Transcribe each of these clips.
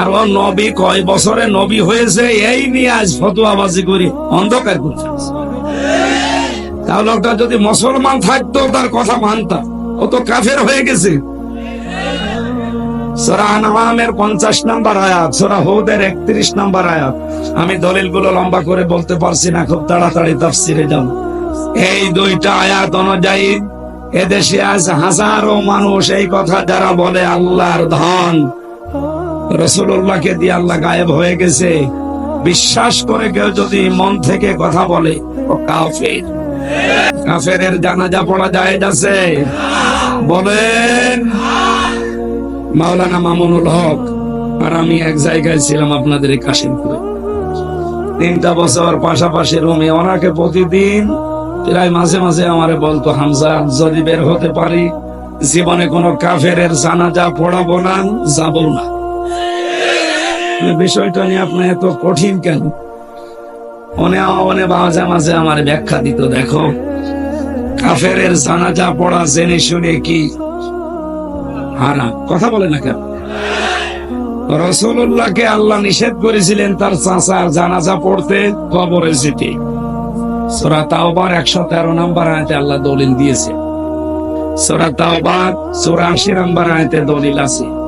আর নবী কয় বছরে নবী হয়েছে, এই নিয়ে আজ ফতুয়াবাজি করি, অন্ধকার করছে। তাহলে যদি মুসলমান থাকতো, তার কথা মানতাম ও তো কাফের হয়ে গেছে। একত্রিশ নাম্বার আমি লম্বা করে বলতে পারছি না, খুব তাড়াতাড়ি এই দুইটা আয়াত অনুযায়ী এদেশে আজ হাজারো মানুষ এই কথা যারা বলে, আল্লাহর ধন রসুল্লাহকে দিয়ে আল্লাহ গায়েব হয়ে গেছে। বিশ্বাস করে কেউ যদি মন থেকে কথা বলে, ও কাফের। কাফের জানাজা পড়া যায় যাচ্ছে বলেন, মাওলানা মামুনুল হক, আর আমি এক জায়গায় ছিলাম আপনাদের কাশিমপুরে। তিনটা বছর পাশাপাশি রুমে ওনাকে প্রতিদিন প্রায় মাঝে মাঝে আমারে বলতো, হামজা, যদি বের হতে পারি, জীবনে কোনো কাফের জানাজা পড়াবো না, যাব না। বিষয়টা নিয়ে আপনি এত কঠিন কেন? মনে মনে মাঝে মাঝে আমার ব্যাখ্যা দিত, দেখো। কাফের জানাজা পড়া, জেনে শুনে কি? হারা কথা বলে না কেন? রসুল্লাহকে আল্লাহ নিষেধ করেছিলেন তার চাচার জানাজা পড়তে কবরে সোরা তাওবার একশো তেরো নম্বর আয়তে আল্লাহ দলিল দিয়েছে। সোরা তাওবার চৌরাশি নম্বর আয়তে দলিল আছে।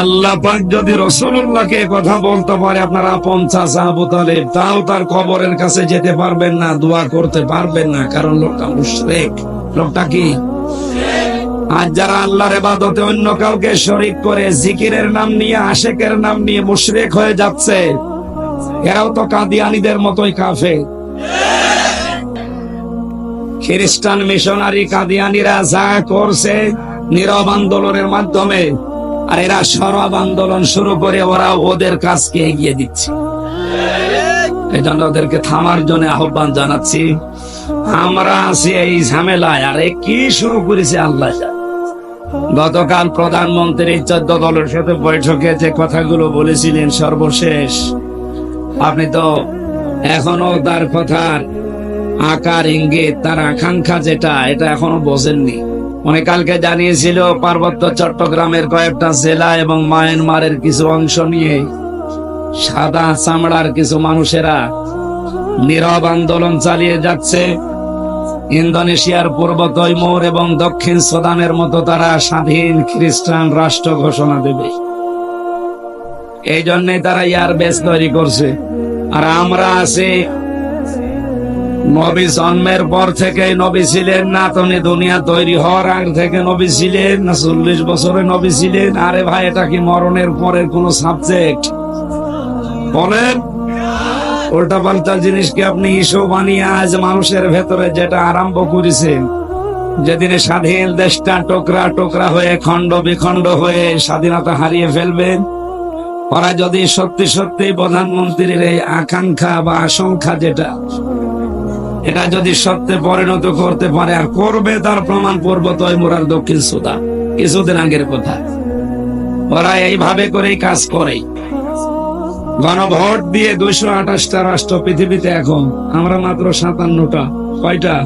আল্লাহ পাক যদি রসুল্লাহকে কথা বলতে পারে, আপনারা আপন চাচা আবু তালেব তাও তার কবরের কাছে যেতে পারবেন না, দোয়া করতে পারবেন না, কারণ লোকটা মুশরিক। লোকটা কি? আর যারা আল্লাহর এবাদতে অন্য কাউকে শরিক করে, জিকিরের নাম নিয়ে, আশেকের নাম নিয়ে মুশরিক হয়ে যাচ্ছে, এরাও তো কাদিয়ানিদের মতোই কাফে খ্রিস্টান মিশনারি কাদিয়ানিরা যা করছে, নীরব আন্দোলনের মাধ্যমে আর এরা সরব আন্দোলন শুরু করে ওরা ওদের কাজকে এগিয়ে দিচ্ছে। এই জন্য ওদেরকে থামার জন্য আহ্বান জানাচ্ছি। আমরা আছি এই ঝামেলায়। আর কি শুরু করেছে আল্লাহ গতকাল প্রধানমন্ত্রী চোদ্দ দলের সাথে বৈঠকে যে কথাগুলো বলেছিলেন সর্বশেষ। আপনি তো এখনও তার কথার আকার, ইঙ্গিত, তার আকাঙ্ক্ষা যেটা, এটা এখনও বোঝেননি। উনি কালকে জানিয়েছিল পার্বত্য চট্টগ্রামের কয়েকটা জেলা এবং মায়ানমারের কিছু অংশ নিয়ে সাদা চামড়ার কিছু মানুষেরা নীরব আন্দোলন চালিয়ে যাচ্ছে। ইন্দোনেশিয়ার পূর্ব তৈমুর এবং দক্ষিণ সুদানের মতো তারা স্বাধীন খ্রিস্টান রাষ্ট্র ঘোষণা দেবে। এই জন্যই তারা ইয়ার বেস তৈরি করছে। আর আমরা আছি নবী জন্মের পর থেকে নবী ছিলেন না তুমি দুনিয়া তৈরি হওয়ার আগ থেকে নবী ছিলেন না, চল্লিশ বছরে নবী ছিলেন। আরে ভাই, এটা কি মরণের পরের কোন সাবজেক্ট বলেন। উল্টা পাল্টা জিনিসকে আপনি ইস্যু বানিয়ে আজ মানুষের ভেতরে যেটা আরম্ভ করেছেন? যেদিনে স্বাধীন দেশটা টোকরা টোকরা হয়ে, খণ্ড বিখণ্ড হয়ে স্বাধীনতা হারিয়ে ফেলবেন, ওরা যদি সত্যি সত্যি প্রধানমন্ত্রীর এই আকাঙ্ক্ষা বা আশঙ্কা যেটা এটা যদি সত্যে পরিণত করতে পারে, আর করবে তার প্রমাণ পূর্ব তৈমুরার দক্ষিণ সুদা কিছুদিন আগের কথা। ওরা এইভাবে করেই কাজ করে গণভোট দিয়ে দুইশো আঠাশটা রাষ্ট্র পৃথিবীতে এখন, আমরা মাত্র সাতান্নটা। কয়টা?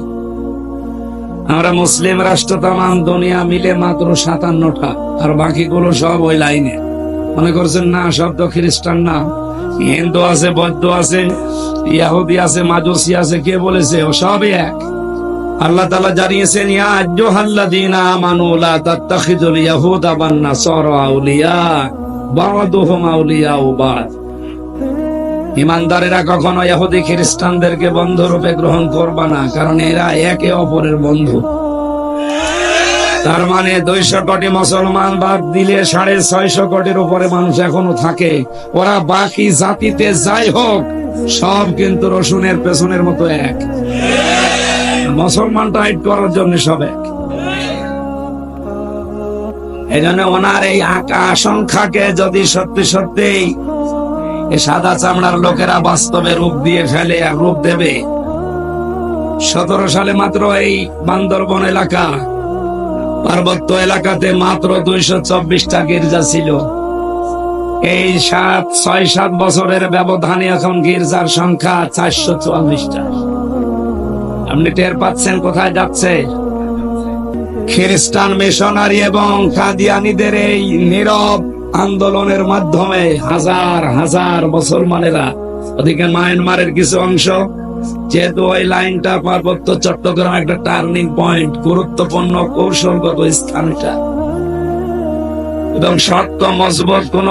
আমরা মুসলিম রাষ্ট্র তাম দুনিয়া মিলে মাত্র সাতান্নটা। আর বাকিগুলো সব ওই লাইনে। মনে করছেন না সব তো খ্রিস্টান না? হিন্দু আছে, বৌদ্ধ আছে, ইয়াহুদি আছে মাজুসি আছে, কে বলেছে? ও সবই এক। আল্লাহ তালা জানিয়েছেন আউলিয়া ইমানদারেরা কখনো ইহুদি খ্রিস্টানদেরকে বন্ধু রূপে গ্রহণ করবা না, কারণ এরা একে অপরের বন্ধু। তার মানে দুইশো কোটি মুসলমান বাদ দিলে সাড়ে ছয়শো কোটির উপরে মানুষ এখনও থাকে। ওরা বাকি জাতিতে যাই হোক, সব কিন্তু রসুনের পেছনের মতো এক। মুসলমান টাইট করার জন্য সব এক। এই জন্য ওনার এই আকা আশঙ্কাকে যদি সত্যি সত্যি সাদা চামড়ার লোকেরা বাস্তবে রূপ দিয়ে ফেলে আর রূপ দেবে, সতেরো সালে মাত্র এই বান্দরবন এলাকা পার্বত্য এলাকাতে মাত্র দুইশো চব্বিশটা গির্জা ছিল। এই সাত, ছয়, সাত বছরের ব্যবধানে এখন গির্জার সংখ্যা চারশো চুয়াল্লিশটা। আপনি টের পাচ্ছেন কোথায় যাচ্ছে? খ্রিস্টান মিশনারি এবং কাদিয়ানিদের এই নীরব আন্দোলনের মাধ্যমে হাজার হাজার মুসলমানেরা ওদিকে মায়ানমারের কিছু অংশ যেহেতু ওই লাইনটা পার্বত্য চট্টগ্রাম একটা টার্নিং পয়েন্ট, গুরুত্বপূর্ণ কৌশলগত স্থানটা এবং শক্ত, মজবুত কোন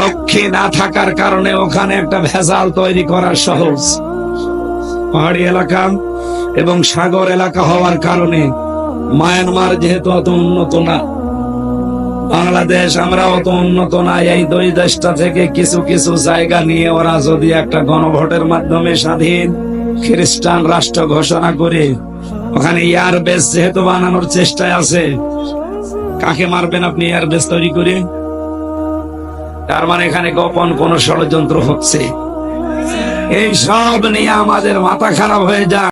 রক্ষী না থাকার কারণে ওখানে একটা ভেজাল তৈরি করা সহজ। পাহাড়ি এলাকা এবং সাগর এলাকা হওয়ার কারণে মায়ানমার যেহেতু অত উন্নত না বাংলাদেশ আমরা অত উন্নত না এই দুই দেশটা থেকে কিছু কিছু জায়গা নিয়ে ওরা যদি একটা গণভোটের মাধ্যমে স্বাধীন খ্রিস্টান রাষ্ট্র ঘোষণা করে, ওখানে এয়ার বেস যেহেতু বানানোর চেষ্টায় আছে, কাকে মারবেন আপনি এয়ার বেস তৈরি করে? তার মানে এখানে গোপন কোন ষড়যন্ত্র হচ্ছে। এই সব নিয়ে আমাদের মাথা খারাপ হয়ে যায়।